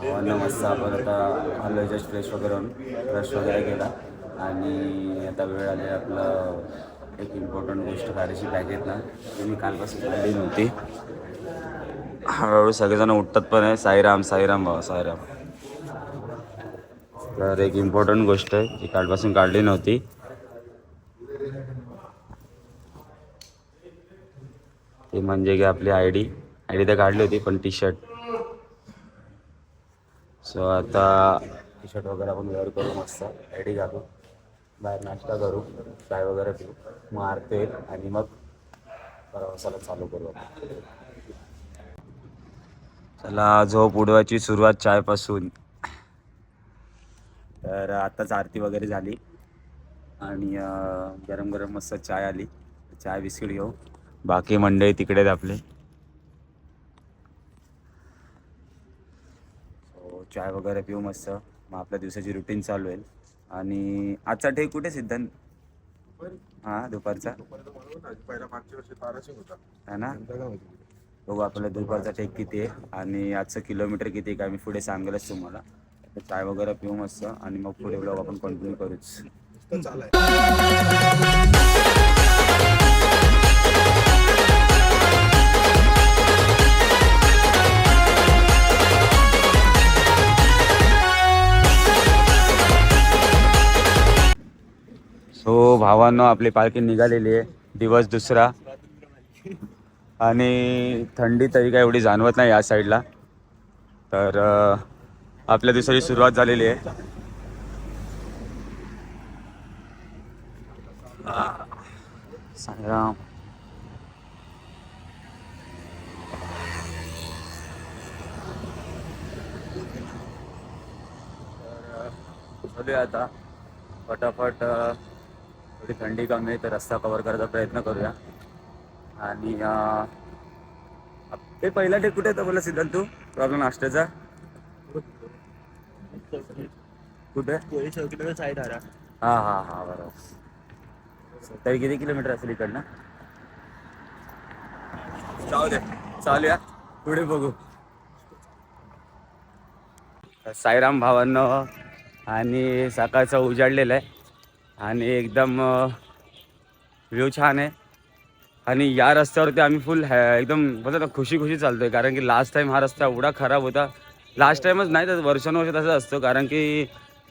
भावांना मस्त आपण आता आलो जस्ट फ्रेश वगैरे होऊन. वगैरे केला. आणि आता वेळ आली आपलं एक इम्पॉर्टंट गोष्ट करायची पॅकेज ना ती मी कालपासून काढली नव्हती. हळूहळू सगळेजण उठतात पण आहे. साईराम साईराम भाऊ साईराम. तर एक इम्पॉर्टंट गोष्ट आहे जी कालपासून काढली नव्हती. ते म्हणजे की आपली आय डी. आय डी तर काढली होती पण टी शर्ट सो आता टी शर्ट वगैरे आपण वेअर करू मस्त. आय घालू. बाहेर नाश्ता करू. चाय वगैरे पिऊ. मग आरते आणि मग प्रवासाला चालू करू चला झोप उडवायची सुरुवात चायपासून. तर आत्ताच आरती वगैरे झाली. आणि गरम गरम मस्त चाय आली. चाय बिस्किट घेऊ. बाकी मंडळी तिकडे आहेत आपले. चाय वगैरे पिऊ मस्त. मग आपल्या दिवसाची रुटीन चालू होईल. आणि आजचा ठेक कुठे सिद्धांत हा दुपारचा? पहिला है ना? बघू आपल्याला दुपारचा टेक किती आहे आणि आजचं किलोमीटर किती आहे का मी पुढे सांगेलच तुम्हाला. चाय वगैरे पिऊ मस्त आणि मग पुढे ब्लॉग आपण कंटिन्यू करूच. भावांनो आपली पालखी निघालेली आहे. दिवस दुसरा. आणि थंडी तरी काय एवढी जाणवत नाही या साईडला तर आपल्या दिवसाची सुरुवात झालेली आहे. सांगराम आता. फटाफट थोडी थंडी कमी आहे तर रस्ता कव्हर करायचा प्रयत्न करूया. आणि ते पहिला डे कुठे येतं बोला सिद्धांत तू? प्रॉब्लेम नाश्त्याचा? कुठे? साईड हा हा हा बरोबर. तरी किती किलोमीटर असेल इकडनं? जाऊ दे चालूया. पुढे बघू. साईराम भावांना आणि सकाळचं उजाडलेलं आहे. आणि एकदम व्ह्यू छान आहे. आणि या रस्त्यावरती आम्ही फुल एकदम बोलतो ना खुशी खुशी चालतोय. कारण की लास्ट टाइम हा रस्ता एवढा खराब होता. लास्ट टाइमच नाही तर वर्षानुवर्ष तसंच असतो. कारण की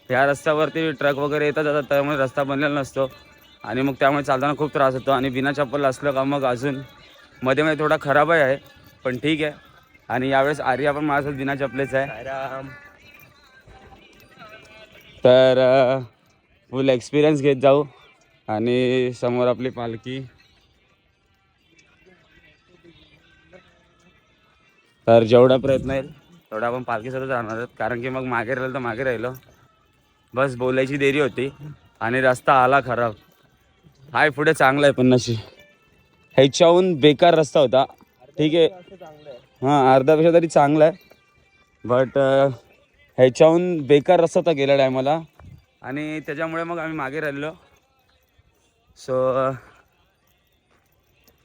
ह्या रस्त्यावरती ट्रक वगैरे येतात जातात त्यामुळे रस्ता बनलेला नसतो. आणि मग त्यामुळे चालताना खूप त्रास होतो. आणि बिना चप्पल असलं का मग अजून मध्ये मध्ये थोडा खराबही आहे पण ठीक आहे. आणि यावेळेस आर्या पण माझ्यासोबत बिना चपलेच आहे. तर फुल एक्सपिरियन्स घेत जाऊ. आणि समोर आपली पालखी. तर जेवढा प्रयत्न येईल तेवढा आपण पालखीसोबत राहणार आहोत. कारण की मग मागे राहिलं तर मागे राहिलो. बस बोलायची देरी होती. आणि रस्ता आला खराब हाय पुढे चांगला आहे पण नशी ह्याच्याहून बेकार रस्ता होता. ठीक आहे. हां अर्ध्यापेक्षा तरी चांगला आहे. बट ह्याच्याहून बेकार रस्ता होता गेल्या टायमाला. आणि त्याच्यामुळे मग आम्ही मागे राहिलो. सो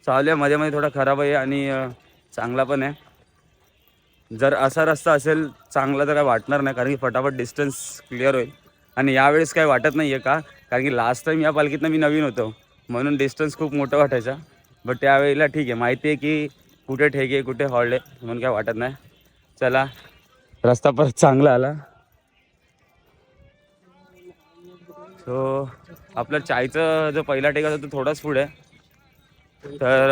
चालू आहे. मध्ये मध्ये थोडा खराब आहे आणि चांगला पण आहे. जर असा रस्ता असेल चांगला तर काय वाटणार नाही. कारण की फटाफट डिस्टन्स क्लिअर होईल. आणि यावेळेस काय वाटत नाही आहे का? कारण की लास्ट टाइम या पालखीतनं मी नवीन होतो. म्हणून डिस्टन्स खूप मोठं वाटायचा. बट त्यावेळेला ठीक आहे. माहिती आहे की कुठे ठेके कुठे हॉल्ड आहे. म्हणून काय वाटत नाही. चला. रस्ता परत चांगला आला. सो आपलं चायचं जो पहिला टेक होता तो थोडाच पुढे आहे. तर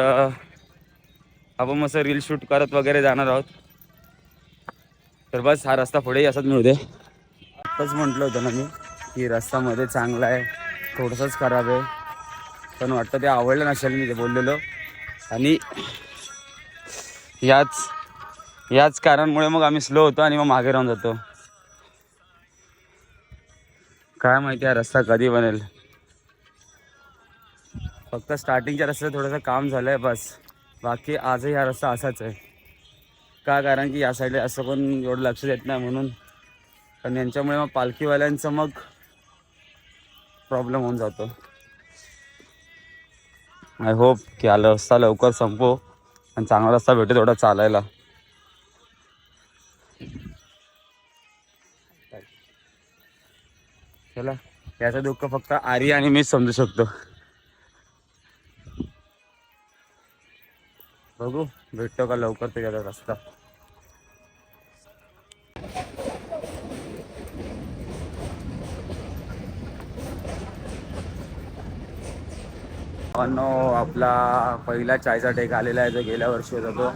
आपण मस्त रील शूट करत वगैरे जाणार आहोत. तर बस हा रस्ता पुढेही असाच मिळू दे. आत्ताच म्हटलं होतं ना मी की रस्तामध्ये चांगला आहे थोडंसंच खराब आहे. पण वाटतं ते आवडलं नसेल मी ते बोललेलो. आणि याच याच कारणामुळे मग आम्ही स्लो होतो आणि मग मागे राहून जातो. काय माहिती हा रस्ता कधी बनेल? फक्त स्टार्टिंगच्या रस्त्यात थोडंसं काम झालं आहे बस. बाकी आजही हा रस्ता असाच आहे. का? कारण की या साईडला असं पण एवढं लक्ष देत नाही म्हणून. पण यांच्यामुळे मग पालखीवाल्यांचं मग प्रॉब्लेम होऊन जातो. आय होप की हा रस्ता लवकर संपो आणि चांगला रस्ता भेटेल थोडा चालायला. चला याचं दुःख फक्त आर्य आणि मीच समजू शकतो. बघू भेटतो का लवकर त्याच्यात रस्ता? अनो आपला पहिला चायचा टेक आलेला आहे जो गेल्या वर्षी होता तो.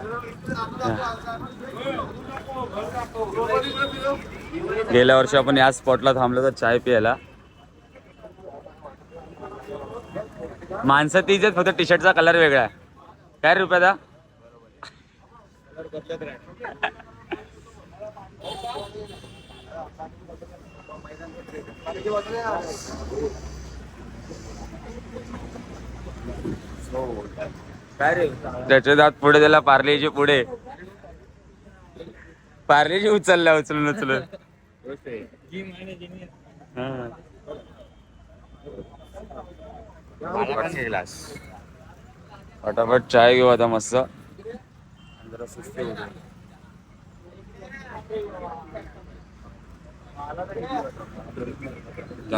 गेल्या वर्षी आपण या स्पॉटला थांबलो तर चाय प्यायला. माणसं तीच आहेत फक्त टी शर्टचा कलर वेगळा आहे. काय रे? रुपयाचा त्याचे दात पुढे त्याला पार्लेचे पुढे. पार्लेजी उचलल्या उचलून उचलून. ग्लास फटाफट चाय घेऊ आता मस्त.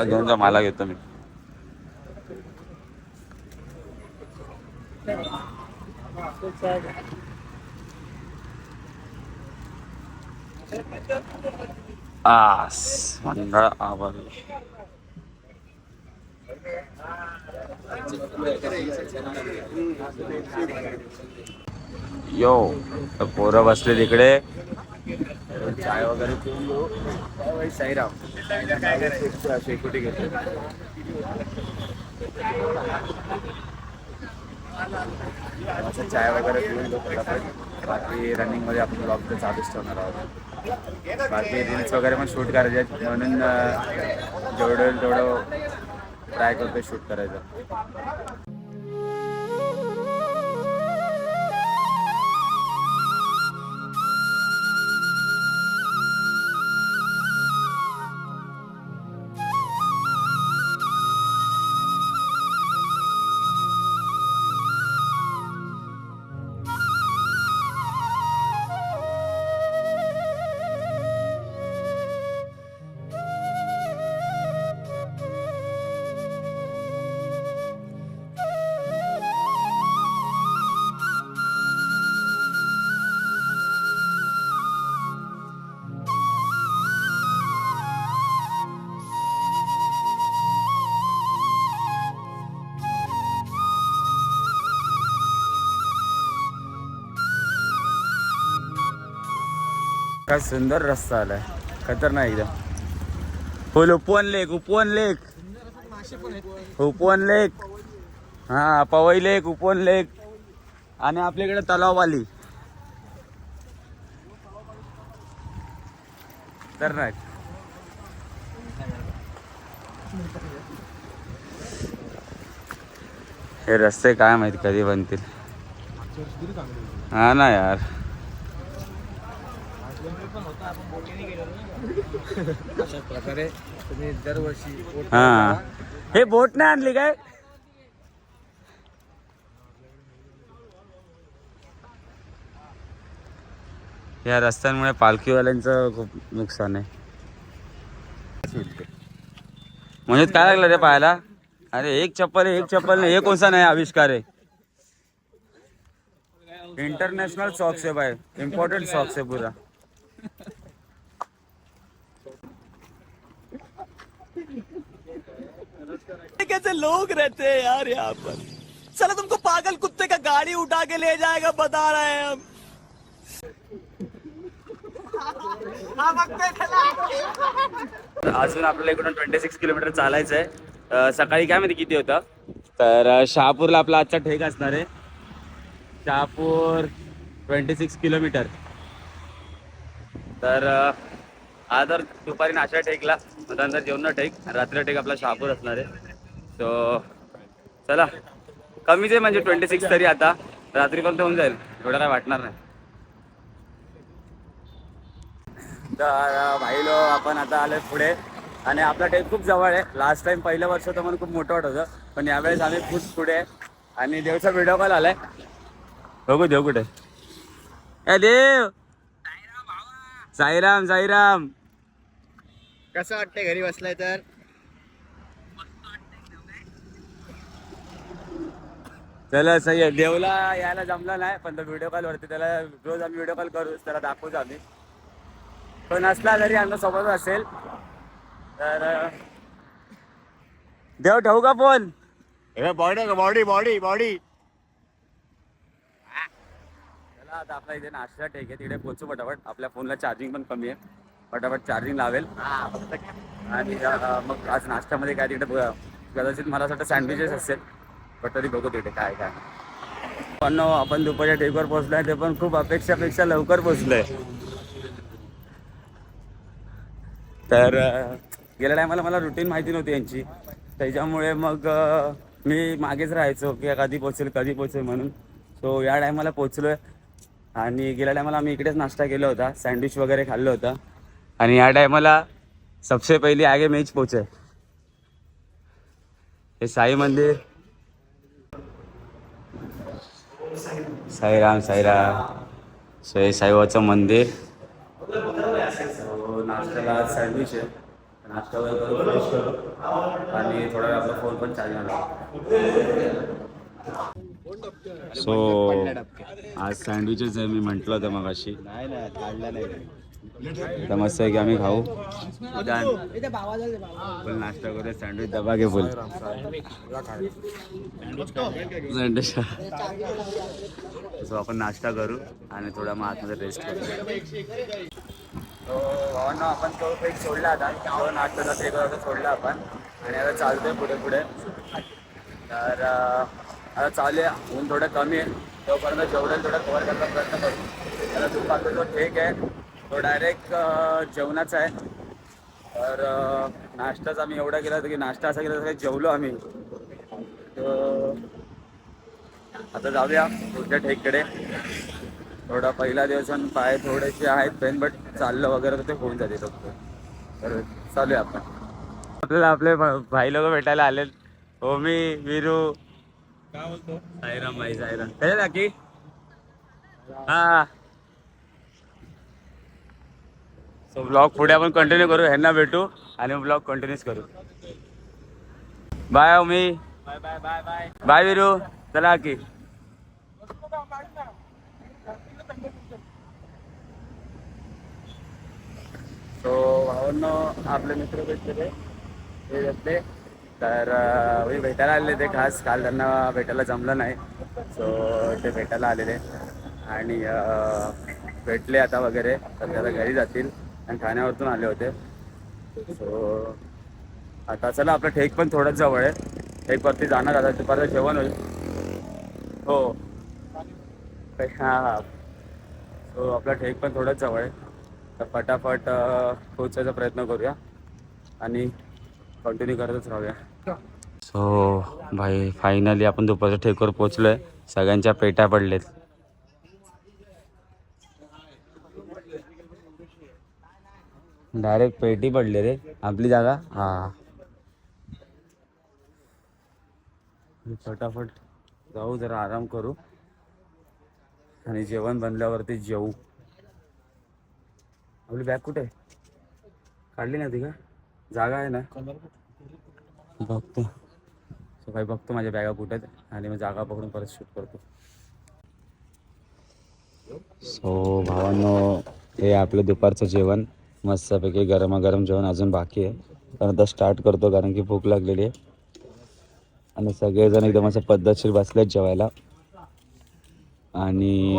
घेऊन जा मला घेतो मी. आस मंडळ आभारी यो पोरं बसले तिकडे चाय वगैरे पिऊन घेऊ. साईराम. शेकुटी घेतो चाय वगैरे पिऊन घेऊ. बाकी रनिंगमध्ये आपण ब्लॉग तर चालूच ठेवणार आहोत. बाकी रील्स वगैरे पण शूट करायचे आहेत. म्हणून जेवढं तेवढं ट्राय करतो शूट करायचं. काय सुंदर रस्ता आलाय. खतरनाक एकदम. फुल उपवन लेक उपवन लेक. उपवन लेक. हा पवई लेक उपवन लेक. आणि आपल्याकडे तलाववाली. खतरनाक. हे रस्ते काय माहीत कधी बनतील. हा ना यार. अशा प्रकारे तुम्ही दरवर्षी बोट हा. हे बोट नाही आणली काय? या रस्त्यांमुळे पालखीवाल्यांचं खूप नुकसान आहे. म्हणजे काय लागलं रे पाहायला? अरे एक चप्पल आहे एक चप्पल नाही हे कोणसा नाही आविष्कार आहे. इंटरनॅशनल सॉक्स आहे भाई इम्पॉर्टंट सॉक्स आहे पुरा. कैसे लोग रहते हैं यार यहाँ पर? चलो तुमको पागल कुत्ते का गाड़ी उठा के ले जाएगा बता रहे हैं हम। अजून आपल्याला इकडून ट्वेंटी सिक्स किलोमीटर चालायचं आहे सकाळी काय माहिती किती होतं? तर शहापूरला आपला आजचा ठेक असणार आहे. शहापूर ट्वेंटी सिक्स किलोमीटर तर अं, आज दुपारी नाश्ता टेकला मग त्यानंतर जेवण टेक रात्री टेक आपला शहापूर असणार आहे. सो चला. कमीच आहे म्हणजे ट्वेंटी सिक्स तरी आता रात्री पण होऊन जाईल. एवढं काय वाटणार नाही. तर भाई लो आपण आता आले पुढे. आणि आपला टेक खूप जवळ आहे. लास्ट टाइम पहिलं वर्ष तर मला खूप मोठं वाटत होतं. पण यावेळेस आम्ही खूप पुढे आहे. आणि देवचा व्हिडिओ कॉल आलाय. बघू देव कुठे ए देव! साईराम साईराम. कसं वाटतंय घरी बसलाय तर? चला सही आहे देवला यायला जमला नाही पण तो व्हिडिओ कॉल वरती त्याला रोज आम्ही व्हिडिओ कॉल करू त्याला दाखवूच आम्ही. पण असला जरी आमचा सोबत असेल. तर देव ठेवू का phone body body body body चला आता आपला इथे नाश्ता टेक आहे तिकडे पोचू पटापट. आपल्या फोनला चार्जिंग पण कमी आहे. पटापट चार्जिंग लावेल. आणि मग आज नाश्त्यामध्ये काय तिकडे कदाचित मला असं वाटतं सँडविचेस असेल पण तरी बघू तिथे काय काय. पण आपण दुपारच्या टेकवर पोहोचलोय ते पण खूप अपेक्षापेक्षा लवकर पोहोचलोय. तर गेल्या टायमाला मला रुटीन माहिती नव्हती यांची. त्याच्यामुळे मग मी मागेच राहायचो की कधी पोचेल कधी पोचेल म्हणून. सो या टायमाला पोचलोय आणि गेल्या टायमाला आम्ही इकडेच नाश्ता केला होता सँडविच वगैरे खाल्लं होतं. आणि या टायमाला सबसे पहिली आगे मेच पोचे हे साई मंदिर. साईराम साईराम. सो हे साईबाबाचं मंदिर. हो, नाश्त्याला सँडविच आहे. नाश्ता वगैरे फ्रेश करू. आणि थोडा वेळ आपला फोन पण चार्ज सो आज सँडविचेस आहे मी म्हटलं होतं मग अशी तर मस्त आहे की आम्ही खाऊ. फुल नाश्ता करूया सँडविच डबा घे फुल. सँडविच सो आपण नाश्ता करू आणि थोडा मग आतमध्ये रेस्ट करू. भावांना आपण तो एक सोडला आता. तो नाश्ता एक वाजता सोडला आपण. आणि आता चालतोय पुढे पुढे. तर आता चालू आहे ऊन थोडं कमी आहे. तोपर्यंत जेवढं थोडं कव्हर करायचा प्रयत्न करू. त्याला दुपारचा जो ठेक आहे. तो डायरेक्ट जेवणाचा आहे. तर नाश्ताच आम्ही एवढा केला होता की नाश्ता असा केला की जेवलो आम्ही. तर आता जाऊया पुढच्या ठेककडे. थोडा पहिला दिवस आणि पाय थोडेसे आहेत पेन बट चाललं वगैरे तर ते होऊन जाते फक्त. तर चालूया आपण. आपल्याला आपले भाई लोक भेटायला आले ओमी हो, विरू काय बोलतो? भाई साईराम कशा बाकी हा. सो ब्लॉग पुढे आपण कंटिन्यू करू. ह्यांना भेटू आणि ब्लॉग कंटिन्यूच करू. Bye Omi bye bye bye bye bye Viru चला की सो भावांनो आपले मित्र भेटलेले ते तर मी म्हणजे भेटायला आलेले ते खास. काल त्यांना भेटायला जमलं नाही. सो ते भेटायला आलेले. आणि भेटले आता वगैरे. तर त्याला घरी जातील. आणि ठाण्यावरतून आले होते. सो आता चला आपलं ठेक पण थोडंच जवळ आहे. ठेकवरती जाणार. आता दुपारचं जेवण होईल. हो. हां हां. सो आपला ठेक पण थोडंच जवळ आहे. तर फटाफट पोहोचायचा प्रयत्न करूया. आणि कंटिन्यू करतच राहूया. सो भाई फायनली आपण दुपारच्या ठेकवर पोचलोय सगळ्यांच्या पेट्या पडलेत. डायरेक्ट पेटी पडले रे. आपली जागा? हा. फटाफट जाऊ जरा आराम करू. आणि जेवण बनल्यावरती जेवू आपली बॅग कुठे? आहे काढली नव्हती का? जागा आहे ना? बघतो. सकाळी बघतो माझ्या बॅगा कुठे आणि मग जागा पकडून परत शूट करतो. सो भावांनो हे आपलं दुपारचं जेवण. मस्तपैकी गरमागरम जेवण अजून बाकी आहे. पण आता स्टार्ट करतो कारण की भूक लागलेली आहे. आणि सगळेजण एकदम असं पद्धतशीर बसलेत जेवायला. आणि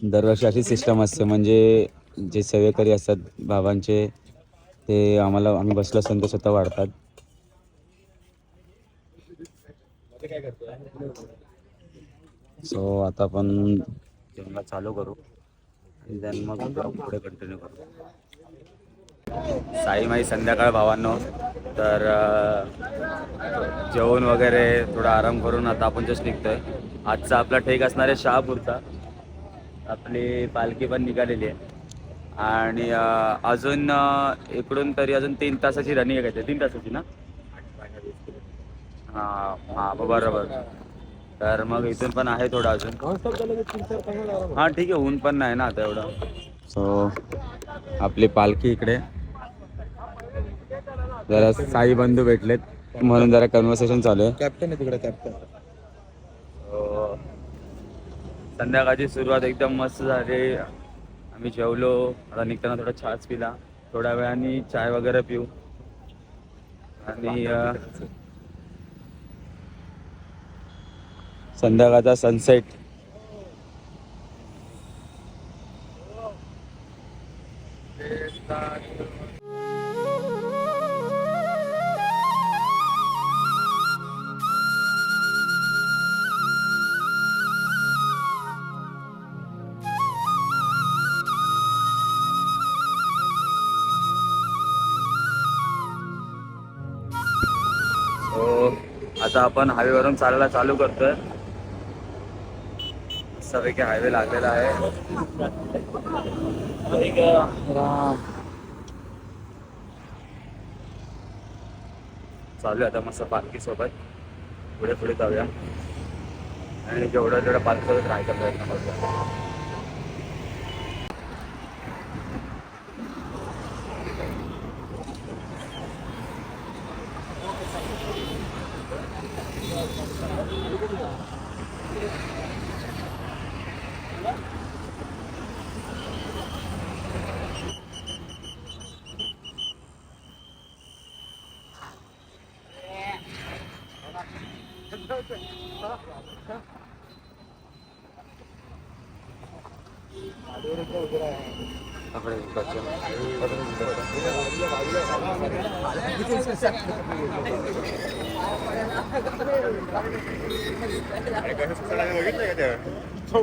दरवर्षी अशी सिस्टम असते म्हणजे जे सेवेकरी असतात बाबांचे ते आम्हाला आम्ही बसला असेल ते स्वतः वाढतात. सो आता आपण जेवणाला चालू करू. आणि then मग पुढे कंटिन्यू करू. साई माई संध्याकाळ भावांनो तर जेवण वगैरे थोडा आराम करून आता आपण जस्ट निघतोय. आजचा आपला ठेक असणार आहे शहापूरचा. आपली पालखी पण निघालेली आहे. आणि अजून इकडून तरी अजून तीन तासाची रनिंग आहे तीन तासाची ना? हां हां बरोबर. तर मग इथून पण आहे थोडं अजून. हां ठीक आहे ऊन पण नाही ना आता एवढं. सो आपली पालखी इकडे. जरा साई बंधू भेटलेत. म्हणून जरा कन्व्हर्सेशन चालू आहे. कॅप्टन आहे तिकडे कॅप्टन संध्याकाळची सुरुवात एकदम मस्त झाली. आम्ही जेवलो आता निघताना थोडा छाच पिला. थोड्या वेळाने चाय वगैरे पिऊ. आणि संध्याकाळचा सनसेट आपण हायवेवरून चालायला चालू करतोय. मस्तपैकी हायवे लागलेला आहे. चालू आहे आता मस्त पालखी सोबत. पुढे पुढे जाऊया. आणि जेवढं जेवढं पालखी सोबत राहायचा प्रयत्न करतो सो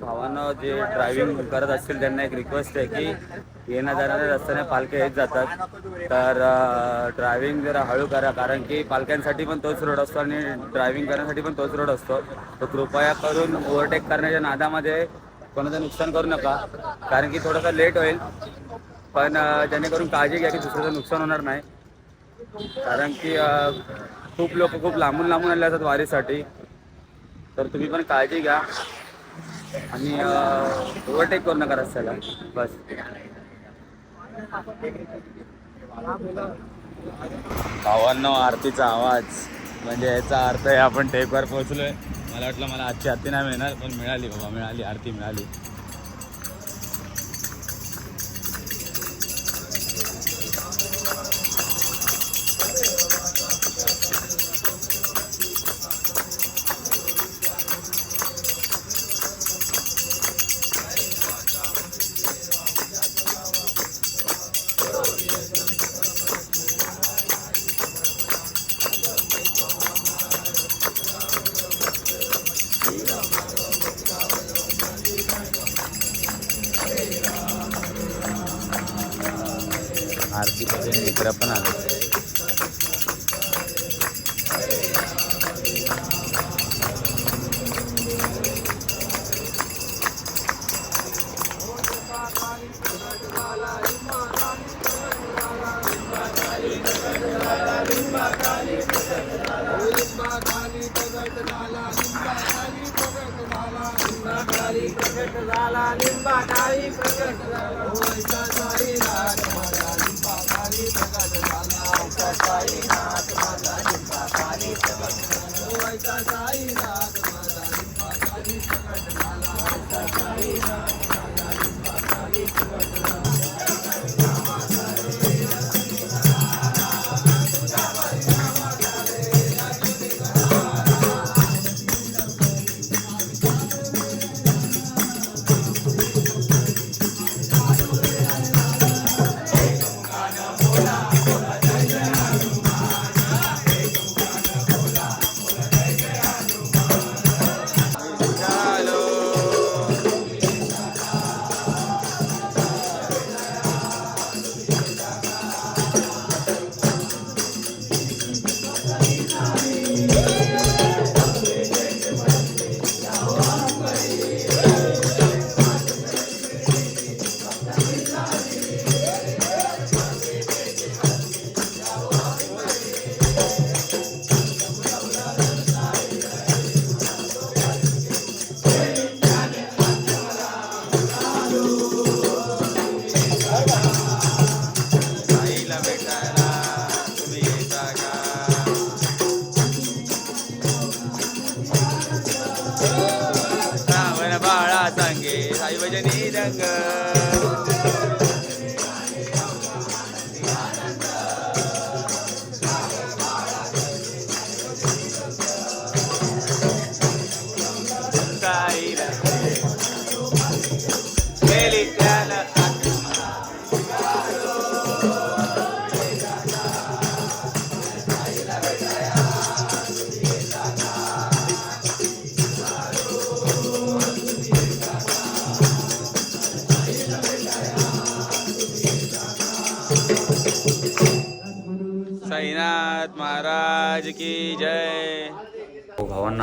भावांना जे ड्रायव्हिंग करत असतील त्यांना एक रिक्वेस्ट आहे की येण्या जाणाऱ्या रस्त्याने पालख्या येत जातात. तर ड्रायव्हिंग जरा हळू करा कारण की पालख्यांसाठी पण तोच रोड असतो आणि ड्रायव्हिंग करण्यासाठी पण तोच रोड असतो. तर कृपया करून ओव्हरटेक करण्याच्या नादामध्ये कोणाचं नुकसान करू नका कारण की थोडंसं लेट होईल. पण जेणेकरून काळजी घ्या की दुसऱ्याचं नुकसान होणार नाही. कारण की खूप लोक खूप लांबून लांबून आले असतात वारीसाठी. तर तुम्ही पण काळजी घ्या आणि ओव्हरटेक करू नका रस्त्याला. बस. भावांनो आरतीचा आवाज. म्हणजे याचा अर्थ आहे आपण टेकवर पोहोचलोय. मला वाटलं मला आजची आरती नाही मिळणार पण मिळाली बाबा मिळाली आरती मिळाली. आरती भजन मित्र पण आले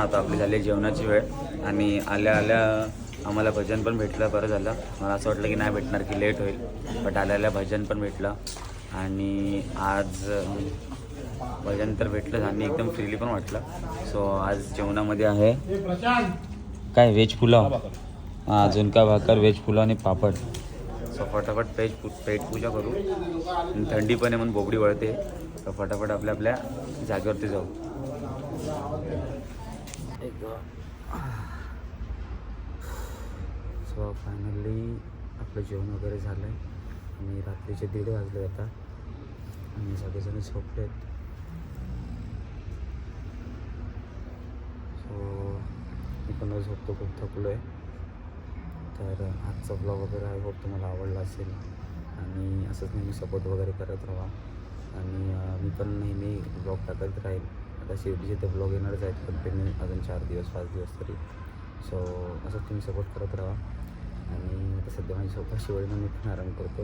आता आपली झाली जेवणाची वेळ. आणि आल्या आल्या आम्हाला भजन पण भेटलं बरं झालं. मला असं वाटलं की नाही भेटणार की लेट होईल. बट आल्याला आल्या भजन पण भेटलं. आणि आज भजन तर भेटलंच आणि एकदम फ्रीली पण वाटलं. सो आज जेवणामध्ये आहे काय व्हेज पुलाव? हां अजून काय भाकर व्हेज पुलाव आणि पापड. सो फटाफट पेज पेट पूजा करू. थंडी पण आहे म्हणून बोबडी वळते. तर फटाफट आपल्या आपल्या जागेवरती जाऊ. सो फायनली आपलं जेवण वगैरे झालं आहे आणि रात्रीचे दीड वाजले आता. आणि सगळेजण झोपले आहेत सो मी पण झोपतो खूप थकलो आहे तर आजचा ब्लॉग वगैरे आय होप तुम्हाला आवडला असेल. आणि असंच नेहमी सपोर्ट वगैरे करत राहा. आणि मी पण नेहमी ब्लॉग टाकत राहील. आता शिर्डीचे ते ब्लॉग येणारच आहेत कंटिन्यू अजून चार दिवस पाच दिवस तरी. सो असंच तुम्ही सपोर्ट करत राहा. आणि आता सध्या माझी स्वतःची वेळ मी पण आराम करतो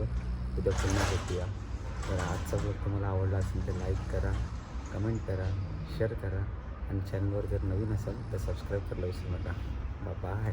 उद्या पुन्हा भेटूया. तर आजचा ब्लॉग तुम्हाला आवडला असेल तर लाईक करा कमेंट करा शेअर करा. आणि चॅनलवर जर नवीन असाल तर सबस्क्राईब करायला विसरू नका. आहे